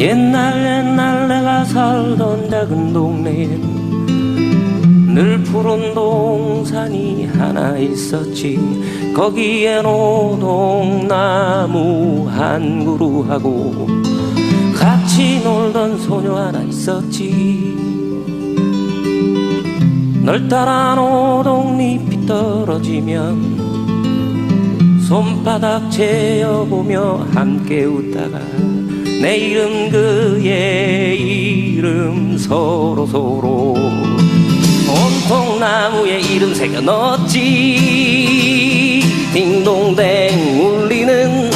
옛날 옛날 내가 살던 작은 동네엔 늘 푸른 동산이 하나 있었지. 거기엔 오동나무 한 그루하고 같이 놀던 소녀 하나 있었지. 널따란 오동잎이 떨어지면 손바닥 재어보며 함께 웃다가 내 이름 그의 이름 서로 서로. 온통 나무에 이름 새겨 넣었지. 딩동댕 울리는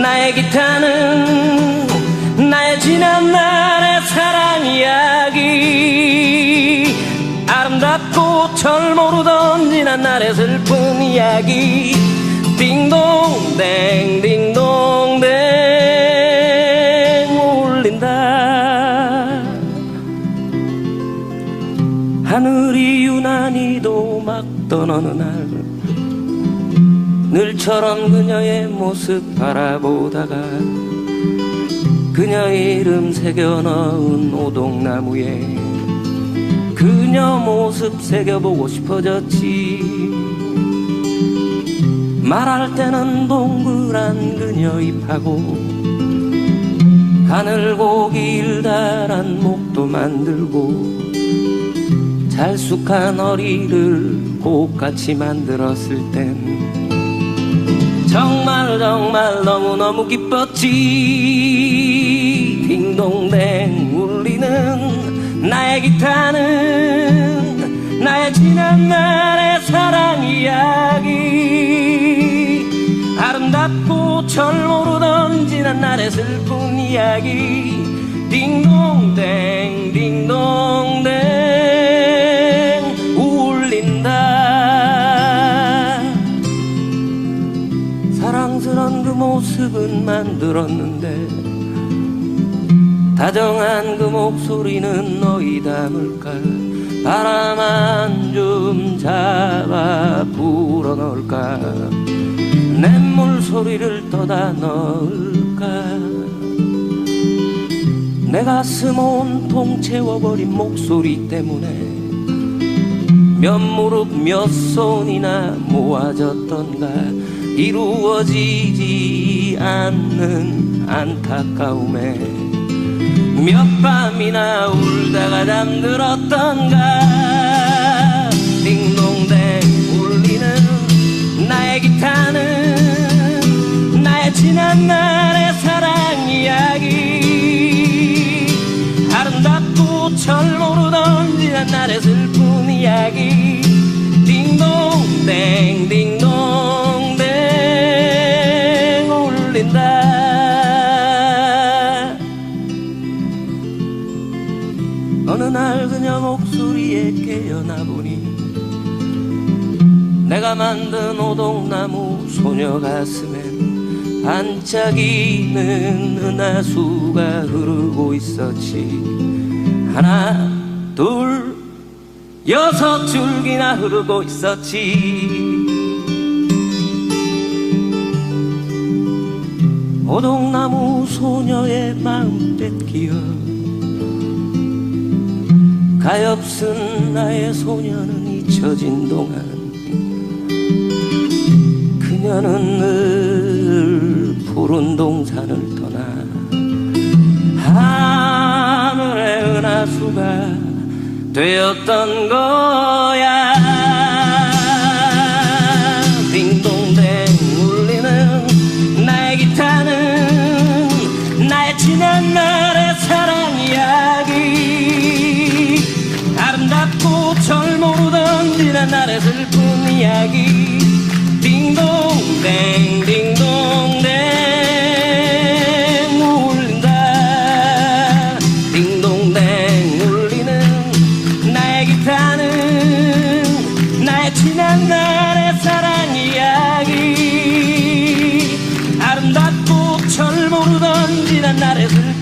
나의 기타는 나의 지난 날의 사랑 이야기. 아름답고 철 모르던 지난 날의 슬픈 이야기 하늘이 유난히도 막던 어느 날 늘처럼 그녀의 모습 바라보다가 그녀의 이름 새겨 넣은 오동나무에 그녀 모습 새겨보고 싶어졌지. 말할 때는 동그란 그녀 입하고 하늘고 길다란 목도 만들고 잘숙한 어리를 꽃같이 만들었을 땐 정말 정말 너무너무 기뻤지. 딩동댕 울리는 나의 기타는 나의 지난 날의 사랑 이야기. 아름답고 철 모르던 지난 날의 슬픈 이야기 딩동댕 딩동댕 울린다. 사랑스런 그 모습은 만들었는데 다정한 그 목소리는 너희 담을까 바람만 좀 잡아 불어넣을까? 냇물 소리를 떠다 넣을까 내 가슴 온통 채워버린 목소리 때문에 몇 무릎 몇 손이나 모아졌던가 이루어지지 않는 안타까움에 몇 밤이나 울다가 잠들었던가 딩동댕 울리는 나의 기타는 나의 지난 날의 사 날의 슬픈 이야기. 딩동댕 딩동댕 울린다. 어느 날 그녀 목소리에 깨어나 보니 내가 만든 오동나무 소녀 가슴엔 반짝이는 은하수가 흐르고 있었지. 하나 둘 여섯 줄기나 흐르고 있었지. 오동나무 소녀의 마음 뺏기어 가엾은 나의 소녀는 잊혀진 동안 그녀는 늘 푸른 동산을 되었던 거야. 딩동댕 울리는 나의 기타는 나의 지난 날의 사랑 이야기. 아름답고 철 모르던 지난 날의 슬픈 이야기. 딩동댕 딩동댕 Reise